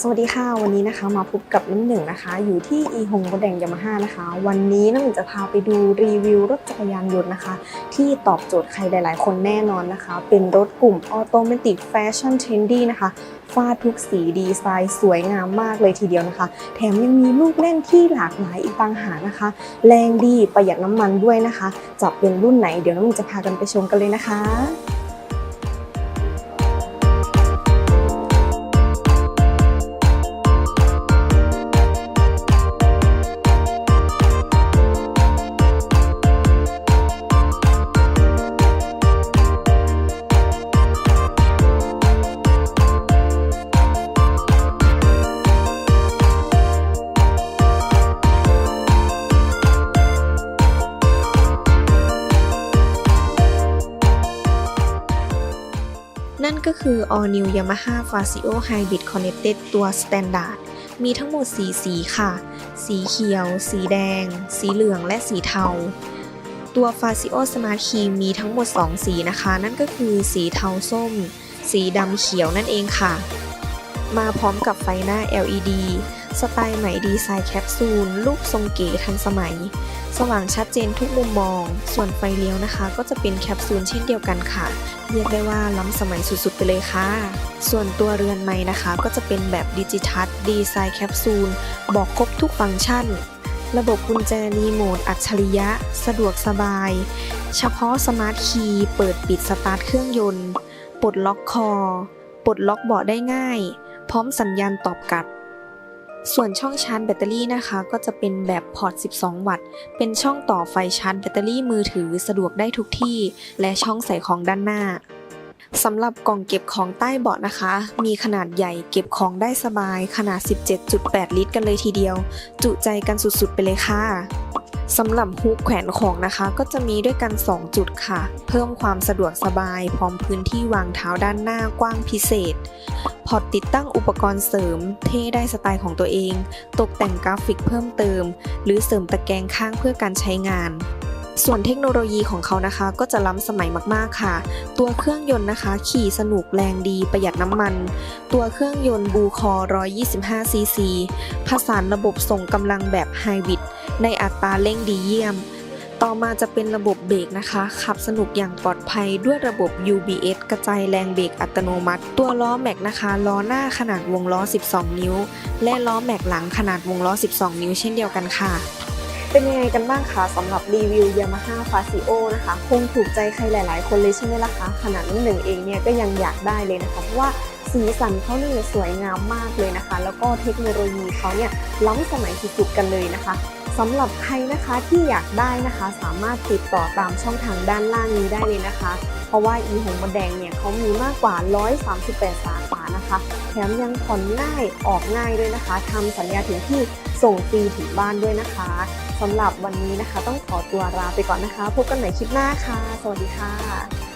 สวัสดีค่ะ วันนี้นะคะมาพบกับน้ำหนึ่งนะคะ อยู่ที่อีฮงรถแดงยามาฮ่านะคะ วันนี้น้ำหนึ่งจะพาไปดูรีวิวรถจักรยานยนต์นะคะ ที่ตอบโจทย์ใครหลาย ๆ คนแน่นอนนะคะ เป็นรถกลุ่มออโตเมติกแฟชั่นเทรนดี้นะคะฟาดทุกสีดีไซน์สวยงามมากเลยทีเดียวนะคะ แถมยังมีลูกเล่นที่หลากหลายอีกต่างหากนะคะ แรงดีประหยัดน้ำมันด้วยนะคะ จะเป็นรุ่นไหนเดี๋ยวน้ำหนึ่งจะพากันไปชมกันเลยนะคะ นั่นก็คือ All New Yamaha Fazio Hybrid Connected ตัว Standard มีทั้งหมด 4 สีค่ะ สีเขียว สีแดง สีเหลือง และสีเทา ตัว Fazio Smart Key มีทั้งหมด 2 สีนะคะ นั่นก็คือสีเทาส้ม สีดำเขียวนั่นเองค่ะ มาพร้อมกับไฟหน้า LED สไตล์ใหม่ดีไซน์แคปซูลรูปทรงเก๋ทันสมัย สว่างชัดเจนทุกมุมมอง ส่วนไฟเลี้ยวนะคะ ก็จะเป็นแคปซูลเช่นเดียวกันค่ะ เรียกได้ว่าล้ำสมัยสุดๆไปเลยค่ะ ส่วนตัวเรือนไม้นะคะ ก็จะเป็นแบบดิจิทัลดีไซน์แคปซูลบอกครบทุกฟังก์ชัน ระบบกุญแจรีโมทอัจฉริยะ สะดวกสบาย เฉพาะสมาร์ทคีย์เปิดปิดสตาร์ทเครื่องยนต์ปลดล็อกคอปลดล็อกเบาะได้ง่าย พร้อมสัญญาณตอบกลับ ส่วนช่องชาร์จแบตเตอรี่นะคะ ก็จะเป็นแบบพอร์ต 12 วัตต์ เป็นช่องต่อไฟชาร์จแบตเตอรี่มือถือสะดวกได้ทุกที่ และช่องใส่ของด้านหน้าสำหรับกล่องเก็บของใต้เบาะนะคะ มีขนาดใหญ่เก็บของได้สบายขนาด 17.8 ลิตรกันเลยทีเดียว จุใจกันสุดๆไปเลยค่ะ สำหรับฮุกแขวนของนะคะ ก็จะมีด้วยกัน 2 จุดค่ะ เพิ่มความสะดวกสบาย พร้อมพื้นที่วางเท้าด้านหน้ากว้างพิเศษ พอร์ตติดตั้งอุปกรณ์เสริม เท่ได้สไตล์ของตัวเอง ตกแต่งกราฟิกเพิ่มเติม หรือเสริมตะแกรงข้างเพื่อการใช้งาน ส่วนเทคโนโลยีของเขานะคะ ก็จะล้ำสมัยมากๆค่ะ ตัวเครื่องยนต์นะคะ ขี่สนุกแรงดีประหยัดน้ำมัน ตัวเครื่องยนต์บูคอ125ซีซีผสานระบบส่งกำลังแบบไฮบริด ในอัตราเร่งดีเยี่ยม ต่อมาจะเป็นระบบเบรกนะคะ ขับสนุกอย่างปลอดภัยด้วยระบบ UBS กระจายแรงเบรกอัตโนมัติ ตัวล้อแม็กนะคะ ล้อหน้าขนาดวงล้อ 12 นิ้ว และล้อแม็กหลังขนาดวงล้อ 12 นิ้ว เช่นเดียวกันค่ะเป็นยังไงกันบ้างคะสำหรับรีวิว Yamaha Fazio นะคะ คงถูกใจใครหลาย ๆ คนเลยใช่ไหมล่ะคะ ขนาดนหนึ่งเองเนี่ยก็ยังอยากได้เลยนะคะ เพราะว่าสีสันเขาเนี่ยสวยงามมากเลยนะคะ แล้วก็เทคโนโลยีเขาเนี่ยล้ำสมัยสุดๆกันเลยนะคะ สำหรับใครนะคะที่อยากได้นะคะสามารถติดต่อตามช่องทางด้านล่างนี้ได้เลยนะคะ เพราะว่าอีหงมดแดงเนี่ยเขามีมากกว่า 138 สาขานะคะ แถมยังผ่อนง่ายออกง่ายด้วยนะคะทำสัญญาถึงที่ส่งฟรีถึงบ้านด้วยนะคะสำหรับวันนี้นะคะ ต้องขอตัวลาไปก่อนนะคะ พบกันใหม่คลิปหน้าค่ะ สวัสดีค่ะ